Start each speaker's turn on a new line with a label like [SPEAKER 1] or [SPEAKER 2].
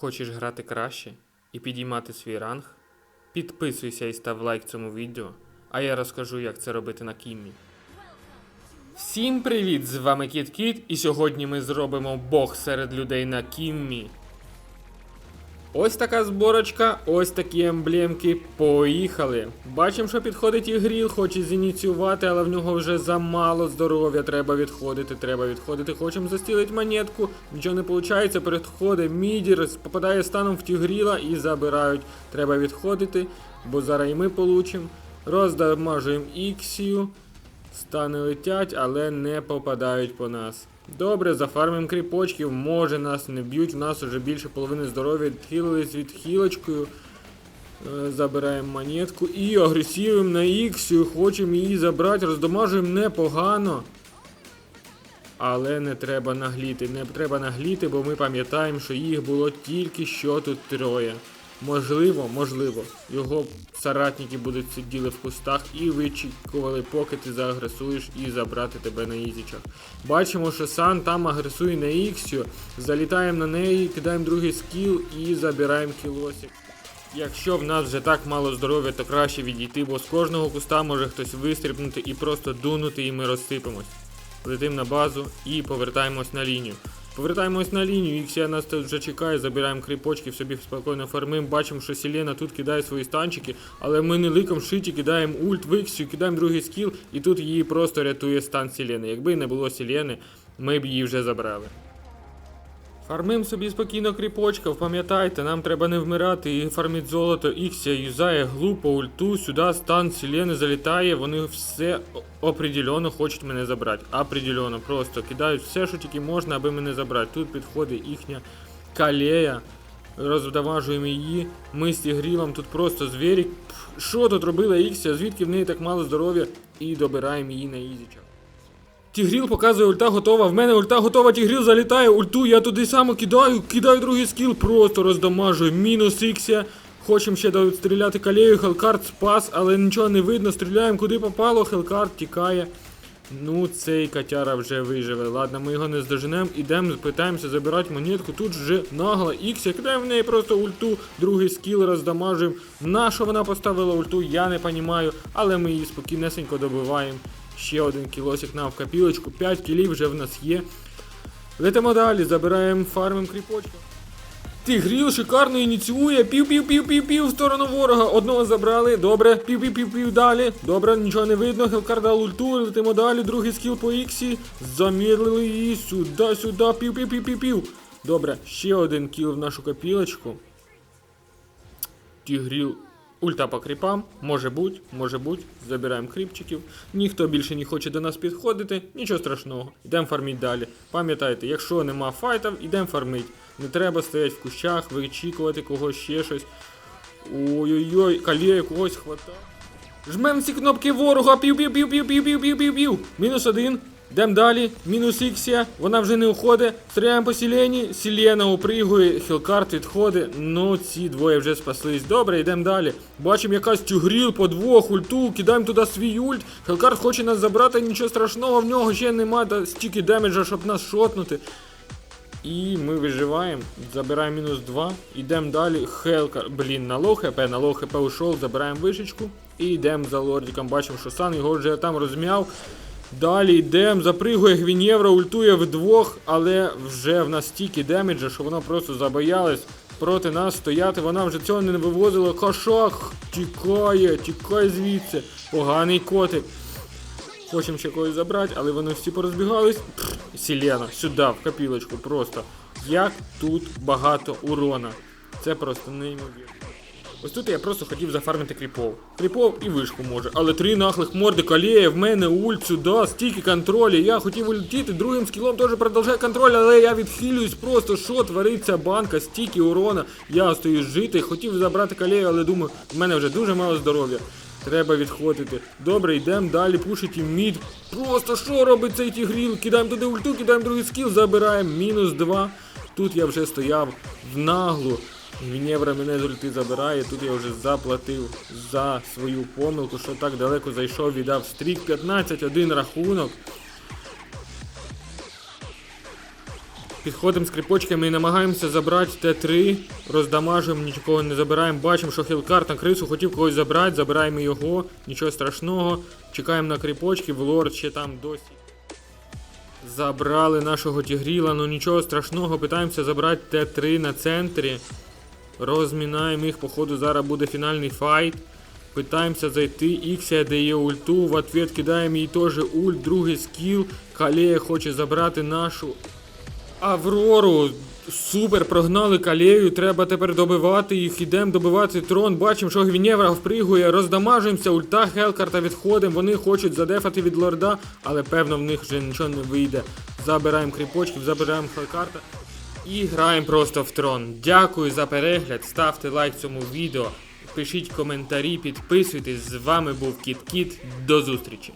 [SPEAKER 1] Хочеш грати краще і підіймати свій ранг? Підписуйся і став лайк цьому відео, а я розкажу, як це робити на Кіммі. Всім привіт! З вами Кіт Кіт, і сьогодні ми зробимо бог серед людей на Кіммі. Ось така зборочка, ось такі емблемки. Поїхали. Бачимо, що підходить Ігріл, хоче зініціювати, але в нього вже замало здоров'я. Треба відходити, треба відходити. Хочемо застілити монетку. Нічого не виходить, переходить мідір, попадає станом в Тігріла і забирають. Треба відходити, бо зараз і ми получимо. Роздамажуємо іксію. Стани летять, але не попадають по нас. Добре, зафармим кріпочків, може нас не б'ють, у нас вже більше половини здоров'я відхилились від хілочкою. Е, Забираємо монетку і агресуємо на іксію, хочемо її забрати, роздамажуємо непогано. Але не треба нагліти, не треба нагліти, бо ми пам'ятаємо, що їх було тільки що тут троє. Можливо, можливо, його соратники будуть сиділи в кустах і вичікували, поки ти заагресуєш і забрати тебе на ізічах. Бачимо, що Сан там агресує на Іксю, залітаємо на неї, кидаємо другий скіл і забираємо кілосик. Якщо в нас вже так мало здоров'я, то краще відійти, бо з кожного куста може хтось вистрибнути і просто дунути, і ми розсипемось. Летим на базу і повертаємось на лінію. Повертаємось на лінію, Іксія нас тут вже чекає, забираємо кріпочки, собі спокійно фармим. Бачимо, що Селена тут кидає свої станчики, але ми не ликом шиті, кидаємо ульт в Іксію, кидаємо другий скіл, і тут її просто рятує стан Селени. Якби не було Селени, ми б її вже забрали. Фармим собі спокійно кріпочків, пам'ятайте, нам треба не вмирати і фарміть золото. Іксія юзає глупо ульту, сюди стан Селени залітає, вони все определенно хочуть мене забрати. Определенно, просто кидають все, що тільки можна, аби мене забрати. Тут підходить їхня калея, роздаважуємо її. Ми з Тігрілом тут просто звірі. Що тут робила Іксія? Звідки в неї так мало здоров'я? І добираємо її на ізічах. Тігріл показує, ульта готова. В мене ульта готова, Тігріл залітає, ульту, я туди само кидаю, кидаю другий скіл, просто роздамажую. Мінус іксія. Хочемо ще стріляти калею, Хелкарт спас, але нічого не видно. Стріляємо куди попало, Хелкарт тікає. Ну, цей котяра вже виживе. Ладно, ми його не здоженемо. Ідемо, питаємося забирати монетку. Тут вже нагло іксія. Кидаємо в неї просто ульту, другий скіл роздамажуємо. На що вона поставила ульту, я не розумію, але ми її спокійнесенько добиваємо. Ще один кілосик нам в копілочку. 5 кілів вже в нас є. Летимо далі, забираємо фармим кріпочку. Тигріл шикарно ініціює. Пів-пів-пів-пів-пів в сторону ворога. Одного забрали. Добре. Пів-пів-пів-пів далі. Добре, нічого не видно. Хелкар дав ульту. Летимо далі. Другий скіл по іксі. Замідлили її сюди, сюди. Пів-пів-пів-пів-пів. Добре, ще один кіл в нашу копілочку. Тігріл. Ульта по кріпам, може будь, може будь, забираємо кріпчиків. Ніхто більше не хоче до нас підходити, нічого страшного, йдемо фарміть далі. Пам'ятайте, якщо нема файтів, йдемо фармить. Не треба стояти в кущах, вичікувати когось ще щось. Ой-ой-ой, калія когось хватає. Жмем всі кнопки ворога, пів-пів-пів-пів-пів-пів-пів-пів. Мінус один. Йдемо далі. Мінус Іксія. Вона вже не уходить. Стріляємо по Сілені. Сілена упригує, Хілкарт відходить. Ну, ці двоє вже спаслись. Добре, йдемо далі. Бачимо якась тюгріл по двох ульту. Кидаємо туди свій ульт. Хілкарт хоче нас забрати, нічого страшного, в нього ще немає стільки демеджа, щоб нас шотнути. І ми виживаємо, забираємо мінус 2, йдемо далі. Хелкар, блін, на лоу хп, на лоу хп ушов, забираємо вишечку і йдемо за лордиком. Бачимо, що Сан його вже там розм'яв. Далі йдемо, запригує Гвінєвра, ультує вдвох, але вже в нас стільки демеджа, що вона просто забоялась проти нас стояти. Вона вже цього не вивозила. Кошак тікає, тікає звідси. Поганий котик. Хочемо ще когось забрати, але вони всі порозбігались. Сілена, сюди, в копілочку, просто. Як тут багато урона. Це просто неймовірно. Ось тут я просто хотів зафармити кріпов. Кріпов і вишку може. Але три нахлих морди каліє, в мене ульт сюди, стільки контролю. Я хотів улетіти, другим скілом теж продовжує контроль, але я відхилююсь просто, що твориться банка, стільки урона. Я остаюсь жити, хотів забрати калею, але думаю, в мене вже дуже мало здоров'я. Треба відходити. Добре, йдемо далі, пушить і мід. Просто що робить цей тігріл? Кидаємо туди ульту, кидаємо другий скіл, забираємо. Мінус 2. Тут я вже стояв в наглу. Гвінєвра мене з ульти забирає, тут я вже заплатив за свою помилку, що так далеко зайшов, віддав стрік 15-1 рахунок. Підходимо з кріпочками і намагаємося забрати Т3. Роздамажуємо, нічого не забираємо. Бачимо, що хілкарт на крису хотів когось забрати, забираємо його, нічого страшного. Чекаємо на кріпочки, в лорд ще там досі. Забрали нашого тігріла, ну нічого страшного, питаємося забрати Т3 на центрі. Розмінаємо їх, походу зараз буде фінальний файт. Питаємося зайти, Іксія дає ульту, в ответ кидаємо їй теж ульт, другий скіл. Калея хоче забрати нашу Аврору. Супер, прогнали калею, треба тепер добивати їх, ідемо добивати трон. Бачимо, що Гвінєвра впригує, роздамажуємося, ульта Хелкарта відходимо. Вони хочуть задефати від лорда, але певно в них вже нічого не вийде. Забираємо кріпочків, забираємо Хелкарта і граємо просто в трон. Дякую за перегляд, ставте лайк цьому відео, пишіть коментарі, підписуйтесь. З вами був Кіт Кіт. До зустрічі!